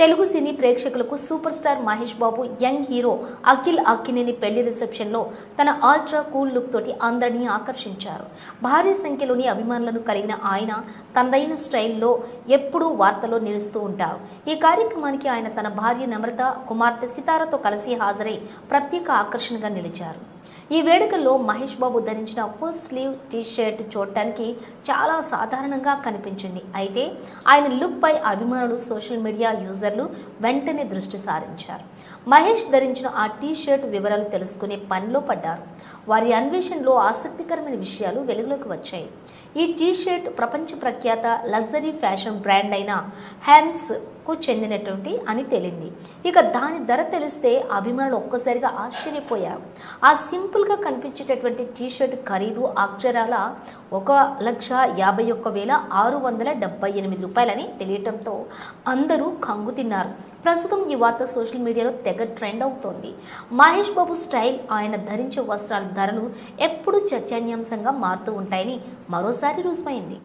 తెలుగు సినీ ప్రేక్షకులకు super star Mahesh Babu young hero Akhil Akkineni పెళ్ళి రిసెప్షన్లో తన ఆల్ట్రా కూల్ లుక్ తోటి అందరినీ ఆకర్షించారు. భారీ సంఖ్యలోని అభిమానులను కలిగిన ఆయన తనదైన స్టైల్లో ఎప్పుడూ వార్తల్లో నిలుస్తూ ఉంటారు. ఈ కార్యక్రమానికి ఆయన తన భార్య నమ్రత కుమార్తె సితారతో కలిసి హాజరై ప్రత్యేక ఆకర్షణగా నిలిచారు. ఈ వేడుకల్లో మహేష్ బాబు ధరించిన ఫుల్ స్లీవ్ టీ షర్ట్ చూడటానికి చాలా సాధారణంగా కనిపించింది. అయితే ఆయన లుక్పై అభిమానులు సోషల్ మీడియా యూజర్లు వెంటనే దృష్టి సారించారు. మహేష్ ధరించిన ఆ టీ షర్ట్ వివరాలు తెలుసుకునే పనిలో పడ్డారు. వారి అన్వేషణలో ఆసక్తికరమైన విషయాలు వెలుగులోకి వచ్చాయి. ఈ టీ షర్ట్ ప్రపంచ ప్రఖ్యాత లగ్జరీ ఫ్యాషన్ బ్రాండ్ అయిన హ్యాన్స్ కు చెందినటువంటి అని తేలింది. ఇక దాని ధర తెలిస్తే అభిమానులు ఒక్కసారిగా ఆశ్చర్యపోయారు. ఆ సింపుల్గా కనిపించేటటువంటి టీషర్ట్ ఖరీదు అక్షరాల ఒక లక్ష యాభై ఒక్క వేల ఆరు వందల డెబ్బై ఎనిమిది రూపాయలని తెలియటంతో అందరూ కంగు తిన్నారు. ప్రస్తుతం ఈ వార్త సోషల్ మీడియాలో తెగ ట్రెండ్ అవుతోంది. మహేష్ బాబు స్టైల్ ఆయన ధరించే వస్త్రాల ధరలు ఎప్పుడూ చర్చనీయాంశంగా మారుతూ ఉంటాయని మరోసారి రుజువైంది.